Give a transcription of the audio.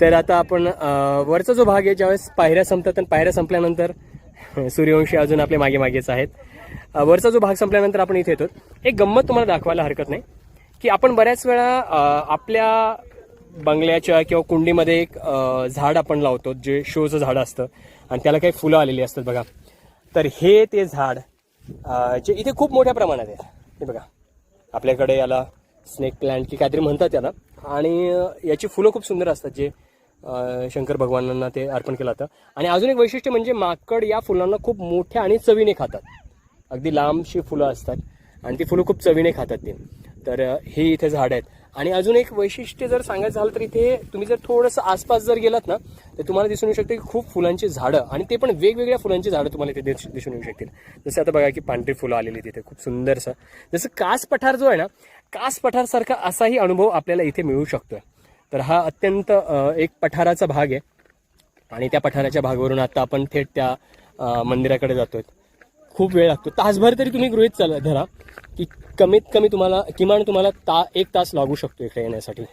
तर आता आपण वरचा जो भाग आहे ज्यावेळेस पायऱ्या संपतात आणि पायऱ्या संपल्यानंतर सूर्यवंशी अजून आपल्या मागे मागेच आहेत. वरचा जो भाग संपल्यानंतर आपण इथे येतो. एक गंमत तुम्हाला दाखवायला हरकत नाही की आपण बऱ्याच वेळा आपल्या बंगल्याच्या किंवा कुंडीमध्ये एक झाड आपण लावतो जे शोचं झाड असतं आणि त्याला काही फुलं आलेली असतात बघा. तर हे ते झाड जे इथे खूप मोठ्या प्रमाणात आहे हे बघा. आपल्याकडे याला स्नेक प्लांट की काहीतरी म्हणतात त्याला. आणि याची फुलं खूप सुंदर असतात जे शंकर भगवानांना ते अर्पण केलं जातं आणि अजून एक वैशिष्ट्य म्हणजे माकड या फुलांना खूप मोठ्या आणि चवीने खातात. अगदी लांबशी फुलं असतात आणि ती फुलं खूप चवीने खातात ते. तर हे इथे झाड आहेत. आणि अजून एक वैशिष्ट्य जर सांगायचं झालं तर इथे तुम्ही जर थोडंसं आसपास जर गेलात ना तर तुम्हाला दिसून येऊ शकते की खूप फुलांची झाडं आणि ते पण वेगवेगळ्या फुलांची झाडं तुम्हाला इथे दिस- दिसून येऊ शकतील. जसं आता बघा की पांढरी फुलं आलेली तिथे खूप सुंदरसं. जसं कास पठार जो आहे ना कास पठारसारखा असाही अनुभव आपल्याला इथे मिळू शकतोय. तर हा अत्यंत एक पठाराचा भाग आहे. आणि त्या पठाराच्या भागावरून आता आपण थेट त्या मंदिराकडे जातोय. खूप वेळ लागतो. तासभर तरी तुम्ही गृहित चाल धरा की कमीत कमी तुम्हाला किमान तुम्हाला ता एक तास लागू शकतो इकडे येण्यासाठी.